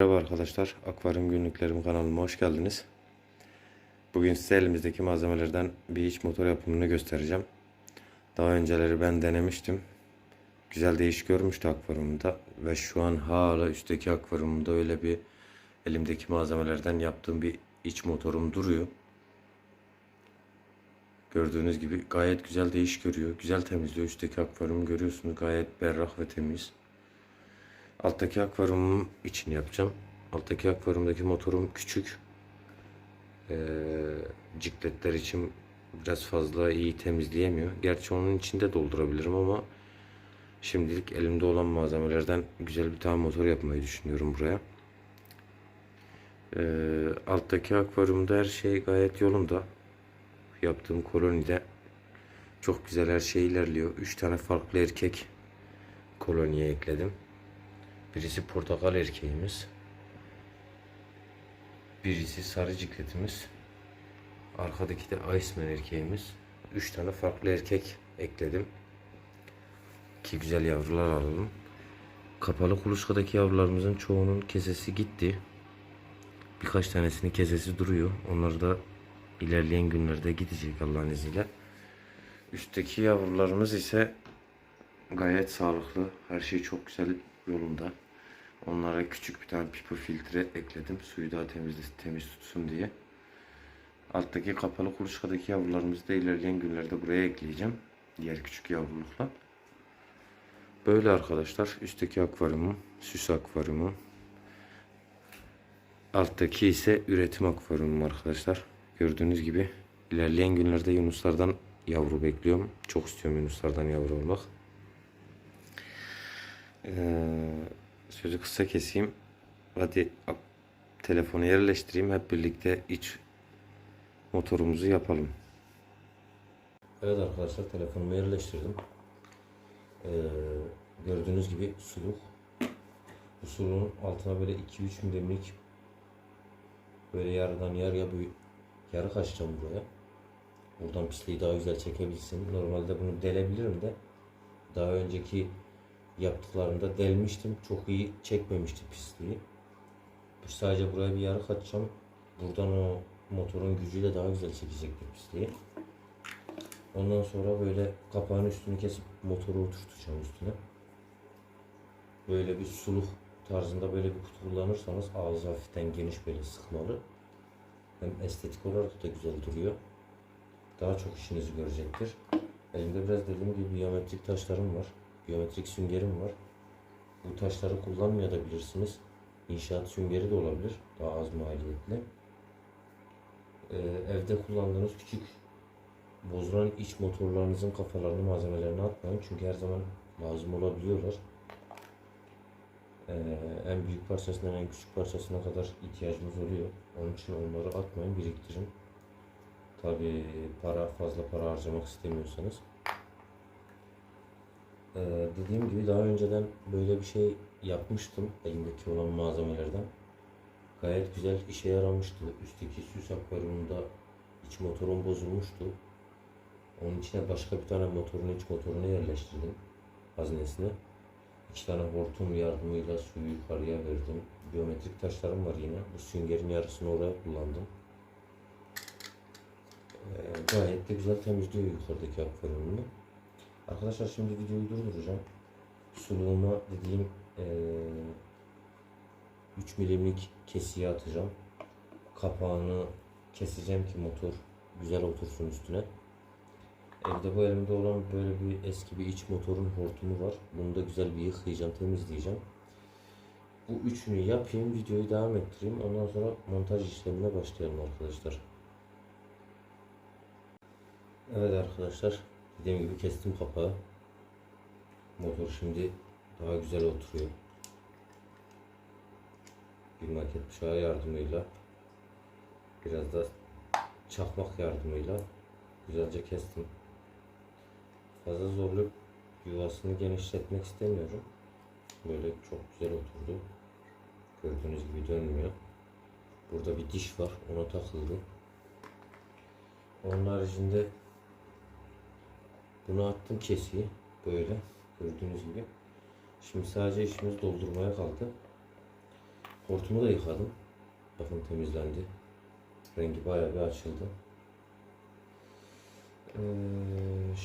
Merhaba arkadaşlar, Akvaryum Günlüklerim kanalıma hoş geldiniz. Bugün size elimizdeki malzemelerden bir iç motor yapımını göstereceğim. Daha önceleri ben denemiştim. Güzel değiş görmüştü akvaryumda ve şu an hala üstteki akvaryumda öyle bir elimdeki malzemelerden yaptığım bir iç motorum duruyor. Gördüğünüz gibi gayet güzel değiş görüyor. Güzel temizliyor. Üstteki akvaryumu görüyorsunuz gayet berrak ve temiz. Alttaki akvaryumum için yapacağım. Alttaki akvaryumdaki motorum küçük. Ee, cikletler için biraz fazla iyi temizleyemiyor. Gerçi onun içinde doldurabilirim ama şimdilik elimde olan malzemelerden güzel bir tane motor yapmayı düşünüyorum buraya. Ee, alttaki akvaryumda her şey gayet yolunda. Yaptığım kolonide çok güzel her şey ilerliyor. 3 tane farklı erkek koloniye ekledim. Birisi portakal erkeğimiz. Birisi sarı cikletimiz. Arkadaki de Iceman erkeğimiz. Üç tane farklı erkek ekledim. Ki güzel yavrular alalım. Kapalı kuluçkadaki yavrularımızın çoğunun kesesi gitti. Birkaç tanesinin kesesi duruyor. Onları da ilerleyen günlerde gidecek Allah'ın izniyle. Üstteki yavrularımız ise gayet sağlıklı. Her şey çok güzel yolunda. Onlara küçük bir tane pipo filtre ekledim. Suyu daha temiz, temiz tutsun diye. Alttaki kapalı kuluçkadaki yavrularımızı da ilerleyen günlerde buraya ekleyeceğim. Diğer küçük yavrulukla. Böyle arkadaşlar. Üstteki akvaryumum, süs akvaryumum. Alttaki ise üretim akvaryumum arkadaşlar. Gördüğünüz gibi ilerleyen günlerde yunuslardan yavru bekliyorum. Çok istiyorum yunuslardan yavru olmak. Ee, sözü kısa keseyim. Hadi telefonu yerleştireyim. Hep birlikte iç motorumuzu yapalım. Evet arkadaşlar telefonumu yerleştirdim. Ee, gördüğünüz gibi suluk. Bu suluğun altına böyle 2-3 milimlik böyle yarıdan yarıya bir yarık açacağım buraya. Buradan pisliği daha güzel çekebilsin. Normalde bunu delebilirim de daha önceki yaptıklarımda delmiştim. Çok iyi çekmemişti pisliği. Sadece buraya bir yarık atacağım. Buradan o motorun gücüyle daha güzel çekecektir pisliği. Ondan sonra böyle kapağın üstünü kesip motoru oturtacağım üstüne. Böyle bir suluk tarzında böyle bir kutu kullanırsanız ağzı hafiften geniş böyle sıkmalı. Hem estetik olarak da güzel duruyor. Daha çok işinizi görecektir. Elimde biraz dediğim gibi biyometrik taşlarım var. Biyometrik süngerim var. Bu taşları kullanmayabilirsiniz. İnşaat süngeri de olabilir. Daha az maliyetli. Ee, evde kullandığınız küçük bozulan iç motorlarınızın kafalarını malzemelerini atmayın. Çünkü her zaman lazım olabiliyorlar. Ee, en büyük parçasından en küçük parçasına kadar ihtiyacımız oluyor. Onun için onları atmayın, biriktirin. Tabi para fazla para harcamak istemiyorsanız. Ee, dediğim gibi daha önceden böyle bir şey yapmıştım elimdeki olan malzemelerden. Gayet güzel işe yaramıştı. Üstteki süs akvaryumunda iç motorum bozulmuştu. Onun içine başka bir tane motorun iç motorunu yerleştirdim haznesine. İki tane hortum yardımıyla suyu yukarıya verdim. Biyometrik taşlarım var yine. Bu süngerin yarısını oraya kullandım. Ee, gayet de güzel temizliyor yukarıdaki akvaryumunu. Arkadaşlar şimdi videoyu durduracağım. Suluğuma dediğim eee 3 milimlik kesiye atacağım. Kapağını keseceğim ki motor güzel otursun üstüne. Evde bu elimde olan böyle bir eski bir iç motorun hortumu var. Bunu da güzel bir yıkayacağım, temizleyeceğim. Bu üçünü yapayım, videoyu devam ettireyim. Ondan sonra montaj işlemine başlayalım arkadaşlar. Evet arkadaşlar, dediğim gibi kestim kapağı. Motor şimdi daha güzel oturuyor. Bir maket bıçağı yardımıyla biraz da çakmak yardımıyla güzelce kestim. Fazla zorlayıp yuvasını genişletmek istemiyorum. Böyle çok güzel oturdu. Gördüğünüz gibi dönmüyor. Burada bir diş var. Ona takıldı. Onun haricinde bunu attım kesiyi. Böyle. Gördüğünüz gibi. Şimdi sadece işimiz doldurmaya kaldı. Hortumu da yıkadım. Bakın temizlendi. Rengi bayağı bir açıldı. Ee,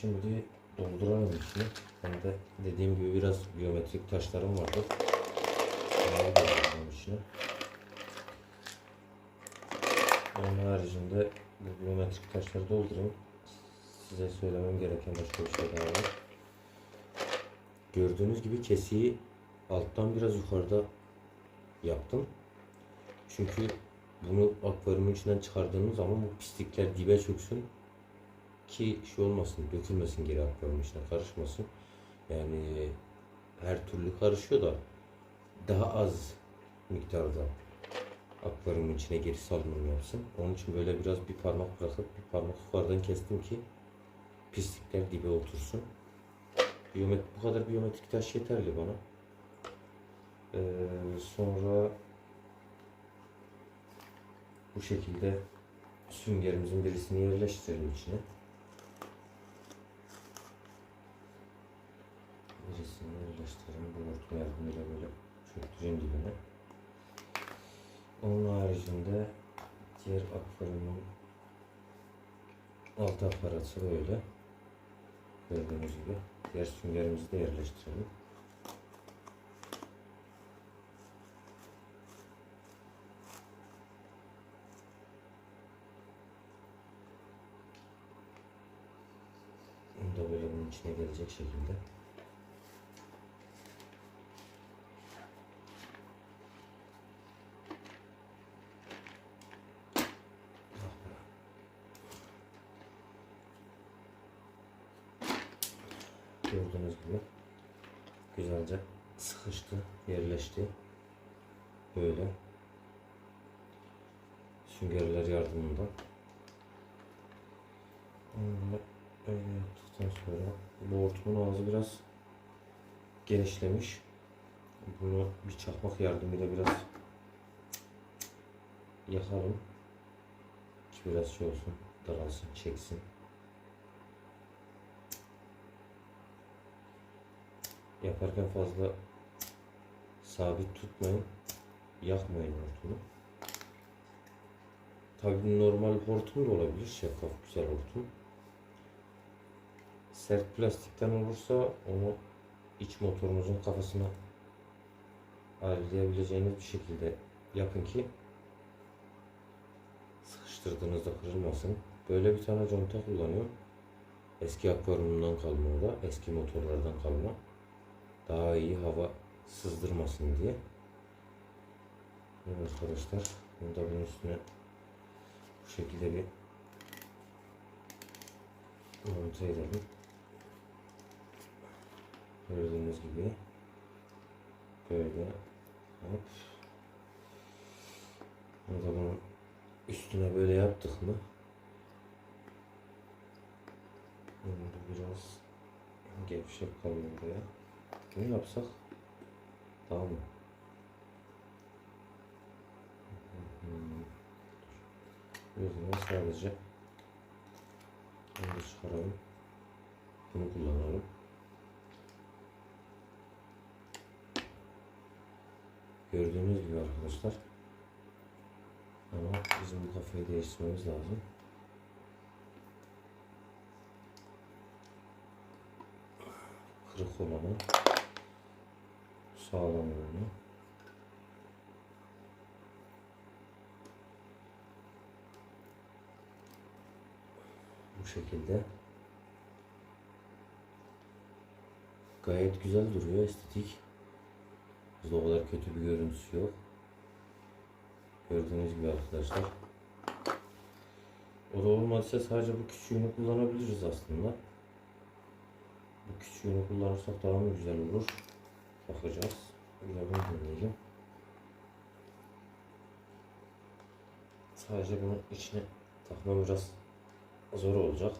şimdi dolduralım içine. Ben de dediğim gibi biraz biyometrik taşlarım vardı. Onun haricinde bu biyometrik taşları doldurayım. Size söylemem gereken başka bir şey daha var. Gördüğünüz gibi kesiği alttan biraz yukarıda yaptım. Çünkü bunu akvaryumun içinden çıkardığımız zaman bu pislikler dibe çöksün ki şey olmasın, dökülmesin geri akvaryumun içine karışmasın. Yani her türlü karışıyor da daha az miktarda akvaryumun içine geri salınım yapsın. Onun için böyle biraz bir parmak bırakıp bir parmak yukarıdan kestim ki pislikler dibe otursun. Biyomet bu kadar biyometrik taş yeterli bana. Ee, sonra bu şekilde süngerimizin birisini yerleştirelim içine. Birisini yerleştirelim. Bu hortum yardımıyla böyle çöktüreyim dibine. Onun haricinde diğer akvaryumun alt aparatı böyle. Gördüğünüz gibi. Diğer süngerimizi de yerleştirelim. Bunu böyle bunun içine gelecek şekilde. Gördüğünüz gibi güzelce sıkıştı, yerleşti. Böyle süngerler yardımında. Öyle yaptıktan sonra bu hortumun ağzı biraz genişlemiş. Bunu bir çakmak yardımıyla biraz yakalım. Ki biraz şey olsun, daralsın, çeksin. Yaparken fazla sabit tutmayın. Yakmayın hortumu. Tabii normal hortum da olabilir. Şeffaf güzel hortum. Sert plastikten olursa onu iç motorunuzun kafasına ayarlayabileceğiniz bir şekilde yapın ki sıkıştırdığınızda kırılmasın. Böyle bir tane conta kullanıyorum. Eski akvaryumundan kalma o da. Eski motorlardan kalma. Daha iyi hava sızdırmasın diye. Evet arkadaşlar. Bunu da bunun üstüne bu şekilde bir monte edelim. Gördüğünüz gibi böyle hop Bunu da bunun üstüne böyle yaptık mı Bunu biraz gevşek kalıyor buraya. Ne yapsak daha mı? Yüzden sadece bunu çıkaralım. Bunu kullanalım. Gördüğünüz gibi arkadaşlar. Ama bizim bu kafayı değiştirmemiz lazım. Kırık olanı sağlam bu şekilde gayet güzel duruyor estetik Bizde o kadar kötü bir görüntüsü yok. Gördüğünüz gibi arkadaşlar. O da olmazsa sadece bu küçüğünü kullanabiliriz aslında. Bu küçüğünü kullanırsak daha mı güzel olur? Bakacağız. Güzel bunu deneyelim. Sadece bunu içine takmam biraz zor olacak.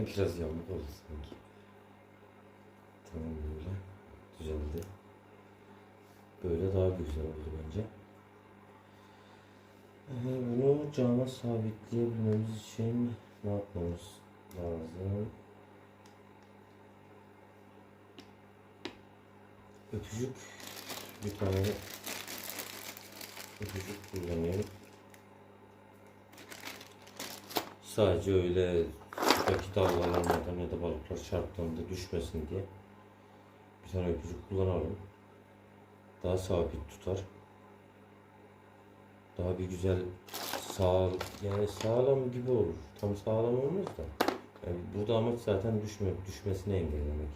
Biraz yamuk oldu sanki. Tamam böyle. Düzeldi. Böyle daha güzel oldu bence. Bunu cama sabitleyebilmemiz için ne yapmamız lazım? Öpücük bir tane öpücük kullanayım. Sadece öyle sudaki dalgalanmadan ya da balıklar çarptığında düşmesin diye bir tane öpücük kullanalım. Daha sabit tutar. Daha bir güzel sağ yani sağlam gibi olur. Tam sağlam olmaz da. Yani burada amaç zaten düşme, düşmesini engellemek.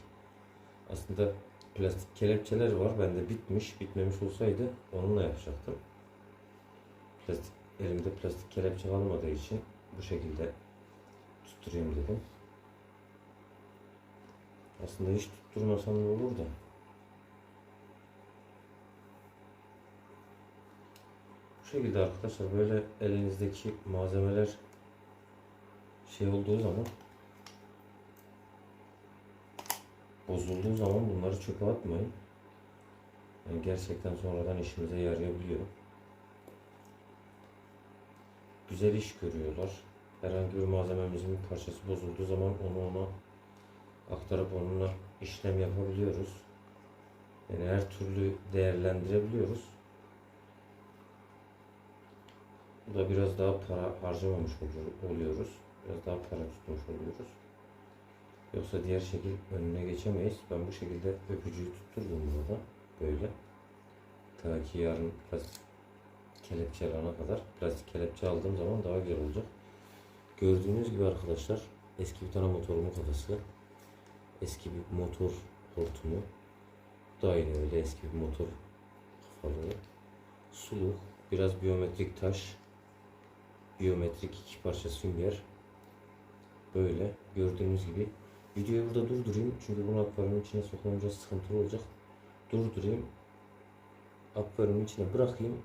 Aslında plastik kelepçeler var. Bende bitmiş. Bitmemiş olsaydı onunla yapacaktım. Plastik elimde plastik kelepçe kalmadığı için bu şekilde tutturayım dedim. Aslında hiç tutturmasam da olur da. Bu şekilde arkadaşlar böyle elinizdeki malzemeler şey olduğu zaman bozulduğu zaman bunları çöpe atmayın. Yani gerçekten sonradan işimize yarayabiliyor. Güzel iş görüyorlar. Herhangi bir malzememizin bir parçası bozulduğu zaman onu ona aktarıp onunla işlem yapabiliyoruz. Yani her türlü değerlendirebiliyoruz. Bu da biraz daha para harcamamış oluyoruz. Biraz daha para tutmuş oluyoruz. Yoksa diğer şekil önüne geçemeyiz. Ben bu şekilde öpücüğü tutturdum burada. Böyle. Ta ki yarın plastik kelepçe alana kadar. Plastik kelepçe aldığım zaman daha güzel olacak. Gördüğünüz gibi arkadaşlar eski bir tane motorumun kafası. Eski bir motor hortumu. Bu da aynı öyle eski bir motor kafalı. Suluk. Biraz biyometrik taş. Biyometrik iki parça sünger. Böyle gördüğünüz gibi. Videoyu burada durdurayım. Çünkü bunu akvaryumun içine biraz sıkıntılı olacak. Durdurayım. Akvaryumun içine bırakayım.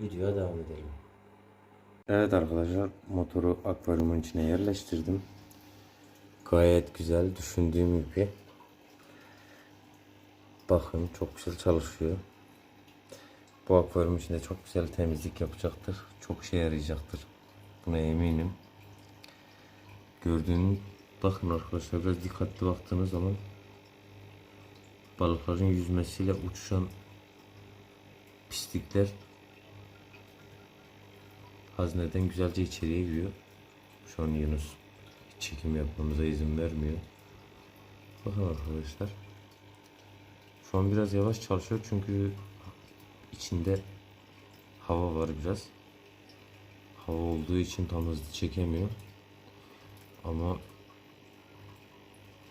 Videoya devam edelim. Evet arkadaşlar motoru akvaryumun içine yerleştirdim. Gayet güzel düşündüğüm gibi. Bakın çok güzel çalışıyor. Bu akvaryum içinde çok güzel temizlik yapacaktır. Çok işe yarayacaktır. Buna eminim. Gördüğünüz bakın arkadaşlar biraz dikkatli baktığınız zaman balıkların yüzmesiyle uçuşan pislikler hazneden güzelce içeriye giriyor. Şu an Yunus çekim yapmamıza izin vermiyor. Bakın arkadaşlar. Şu an biraz yavaş çalışıyor çünkü içinde hava var biraz. Hava olduğu için tam hızlı çekemiyor. Ama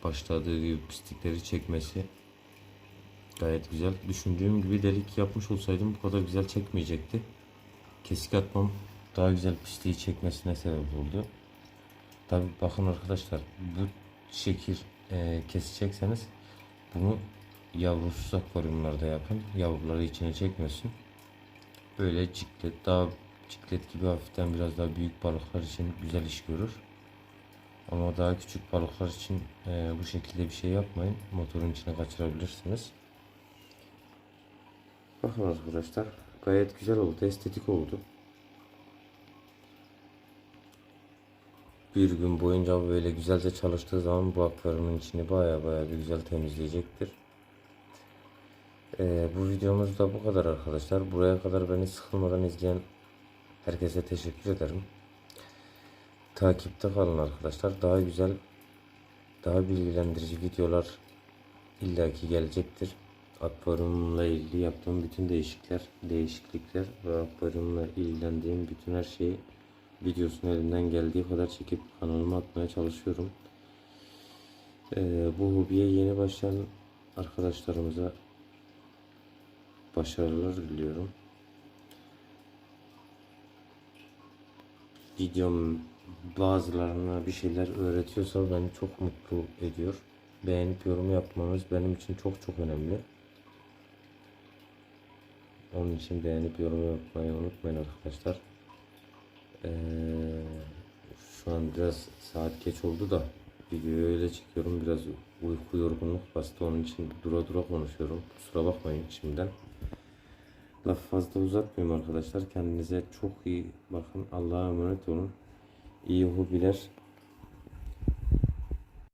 başladığı gibi pislikleri çekmesi gayet güzel. Düşündüğüm gibi delik yapmış olsaydım bu kadar güzel çekmeyecekti. Kesik atmam daha güzel pisliği çekmesine sebep oldu. Tabi bakın arkadaşlar bu şekil e, kesecekseniz bunu yavrusuz akvaryumlarda yapın. Yavruları içine çekmesin. Böyle ciklet daha ciklet gibi hafiften biraz daha büyük balıklar için güzel iş görür. Ama daha küçük balıklar için e, bu şekilde bir şey yapmayın. Motorun içine kaçırabilirsiniz. Bakın arkadaşlar gayet güzel oldu. Estetik oldu. Bir gün boyunca böyle güzelce çalıştığı zaman bu akvaryumun içini baya baya bir güzel temizleyecektir. Ee, bu videomuz da bu kadar arkadaşlar. Buraya kadar beni sıkılmadan izleyen herkese teşekkür ederim. Takipte kalın arkadaşlar. Daha güzel, daha bilgilendirici videolar illaki gelecektir. Akvaryumla ilgili yaptığım bütün değişiklikler, değişiklikler ve akvaryumla ilgilendiğim bütün her şeyi videosunu elimden geldiği kadar çekip kanalıma atmaya çalışıyorum. Ee, bu hobiye yeni başlayan arkadaşlarımıza başarılar diliyorum. Videom bazılarına bir şeyler öğretiyorsa beni çok mutlu ediyor. Beğenip yorum yapmanız benim için çok çok önemli. Onun için beğenip yorum yapmayı unutmayın arkadaşlar. Ee, şu an biraz saat geç oldu da videoyu öyle çekiyorum. Biraz uyku yorgunluk bastı onun için dura dura konuşuyorum. Kusura bakmayın şimdiden. laf fazla uzatmıyorum arkadaşlar. Kendinize çok iyi bakın. Allah'a emanet olun. İyi hobiler,